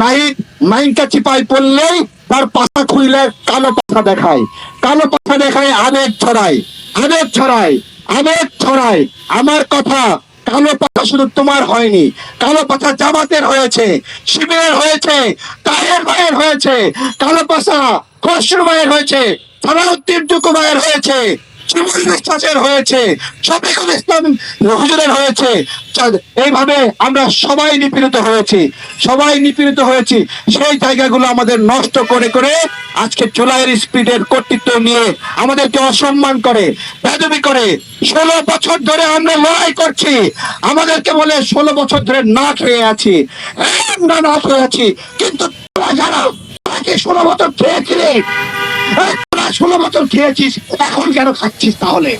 নাহিদ মাইনকা চিপাই পড়লেই তার পাশা কালো পাখা দেখায়। কালো পাখা দেখায়, আবেগ ছড়ায় আবেগ ছড়ায় আবেগ ছড়ায়। আমার কথা, কালো পাখা শুধু তোমার হয়নি, কালো পাখা জামাতের হয়েছে, শিবিরের হয়েছে, তাহের ভাইয়ের হয়েছে, কালো পাশা খসরু ভাইয়ের হয়েছে হয়েছে। সবাই নিপীড়িত হয়েছি সবাই নিপীড়িত হয়েছি। সেই জায়গাগুলো আমাদের নষ্ট করে করে আজকে চুলাইয়ের কর্তৃত্ব নিয়ে আমাদেরকে অসম্মান করে বেদবি করে। ষোলো বছর ধরে আমরা লড়াই করছি। আমাদেরকে বলে ষোলো বছর ধরে না খেয়ে আছি। আমরা না খেয়ে আছি কিন্তু যারা ষোলো বছর খেয়েছিলি এই, তোরা ষোলো বছর খেয়েছিস, এখন কেন খাচ্ছিস তাহলে?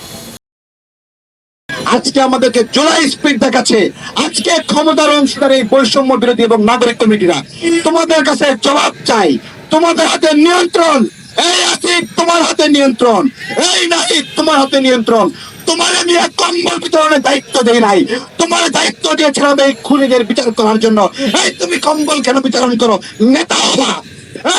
আজকে আমাদেরকে জুলাই স্পিড দেখাচ্ছে। আজকে ক্ষমতার অংশীদার এই বৈষম্য বিরোধী এবং নাগরিক কমিটিরা। তোমাদের কাছে জবাব চাই। তোমাদের হাতে নিয়ন্ত্রণ। এই আসিফ, তোমার হাতে নিয়ন্ত্রণ। এই নাহিদ, তোমার হাতে নিয়ন্ত্রণ। তোমার আমি কম্বল বিতরণের দায়িত্ব দেই নাই। তোমার দায়িত্ব দিয়েছিলাম এই খুনিদের বিচার করার জন্য। এই তুমি কম্বল কেন বিতরণ করো? নেতা হবা।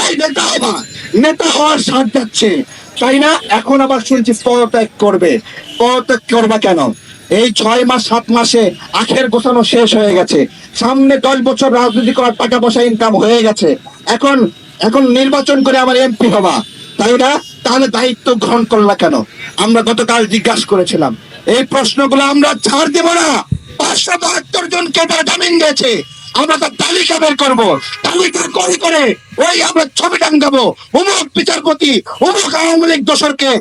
এই নেতা হবা। নেতা হওয়ার সাথ যাচ্ছে। তাই না এখন আবার শুনছি পদত্যাগ করবে। পদত্যাগ করবা কেন? এই ছয় মাস, সাত মাসে আখের গোছানো শেষ হয়ে গেছে। সামনে দশ বছর রাজনীতি করার টাকা পয়সা ইনকাম হয়ে গেছে। এখন এখন নির্বাচন করে আমার এমপি হবা। তাই না? তাহলে দায়িত্ব গ্রহণ করলা কেন? আমরা গতকাল জিজ্ঞাসা করেছিলাম। এই প্রশ্নগুলো আমরা ছাড় দেব না। পাঁচশো বাহাত্তর জনকে তারা জামিন দিয়েছে। আমরা তার তালিকা বের করব। তালিকা করে করে ওই আমরা ছবি টাঙ্গাবো অমুক বিচারপতি অমুক আওয়ামী লীগ দোসরকে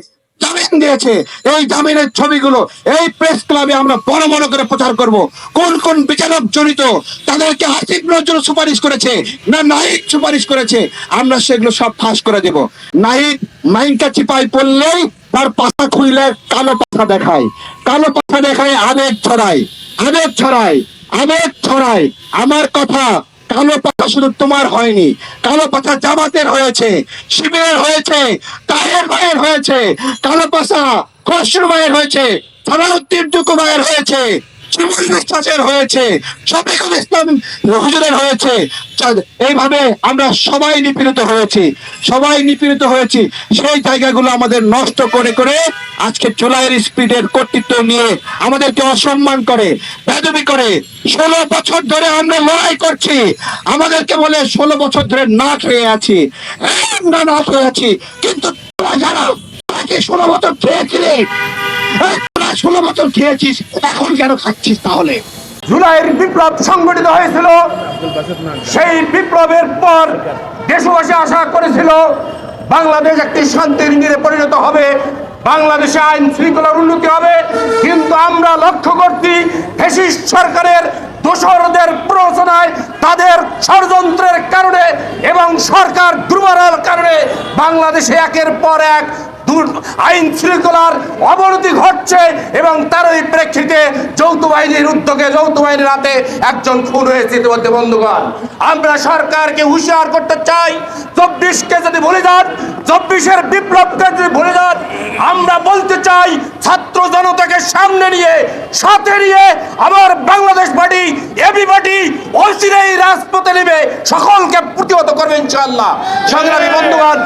জামিন দিয়েছে। এই জামিনের ছবিগুলো, এই প্রেস ক্লাবে আমরা বড় বড় করে প্রচার করব। কোন কোন বিচারক জড়িত, তাদেরকে আসিফ নজরুল সুপারিশ করেছে না নাহিদ সুপারিশ করেছে, আমরা সেগুলো সব ফাঁস করে দেব। নাহিদ মাইনকা চিপাই পড়লেই তার পাশা খুইলে কালো পাখা দেখায়। কালো পাখা দেখায় আবেগ ছড়ায়। আবেগ ছড়ায়। আবেগ ছড়ায় আমার কথা কালো পাতা শুধু তোমার হয়নি, কালো পাতা জামাতের হয়েছে, শিবিরের হয়েছে তাহের ভাইয়ের হয়েছে, কালো পাশা খসরু ভাইয়ের হয়েছে, সালাউদ্দিন টুকু হয়েছে। আমরা সবাই নিপীড়িত হয়েছি সবাই নিপীড়িত হয়েছি। সেই জায়গাগুলো আমাদের নষ্ট করে করে আজকে চুলাইয়ের স্পিডের কর্তৃত্ব নিয়ে আমাদেরকে অসম্মান করে বেদবি করে। ষোলো বছর ধরে আমরা লড়াই করছি আমাদেরকে বলে ষোলো বছর ধরে না খেয়ে আছি। আমরা না খেয়ে আছি কিন্তু যারা ষোলো বছর খেয়েছিলি এই, তোরা ষোলো বছর খেয়েছিস, এখন কেন খাচ্ছিস তাহলে? জুলাইয়ের বিপ্লব সংগঠিত হয়েছিল। সেই বিপ্লবের পর দেশবাসী আশা করেছিল, বাংলাদেশ একটি শান্তির নীড়ে পরিণত হবে, বাংলাদেশে আইন শৃঙ্খলার উন্নতি হবে। কিন্তু আমরা লক্ষ্য করছি ফেসিস্ট সরকারের দোসরদের প্ররোচনায় তাদের ষড়যন্ত্রের কারণে এবং সরকার দুর্বলার কারণে বাংলাদেশে একের পর এক আইন শৃঙ্খলার অবনতি ঘটছে এবং তারই প্রেক্ষিতে যৌথ বাহিনীর উদ্যোগে, যৌথ বাহিনীর হাতে একজন খুন হয়েছে ইতিমধ্যে, বন্ধুগণ। আমরা সরকারকে হুঁশিয়ার করতে চাই, চব্বিশকে যদি ভুলে যান, চব্বিশের বিপ্লবকে যদি ভুলে যান, আমরা বলতে চাই, ছাত্র জনতাকে সামনে নিয়ে, সাথে নিয়ে আমার বাংলাদেশ পার্টি, এবি পার্টি অচিরেই রাজপথে নেবে, সকলকে প্রতিহত করবে ইনশাআল্লাহ। সংগ্রামী বন্ধুগণ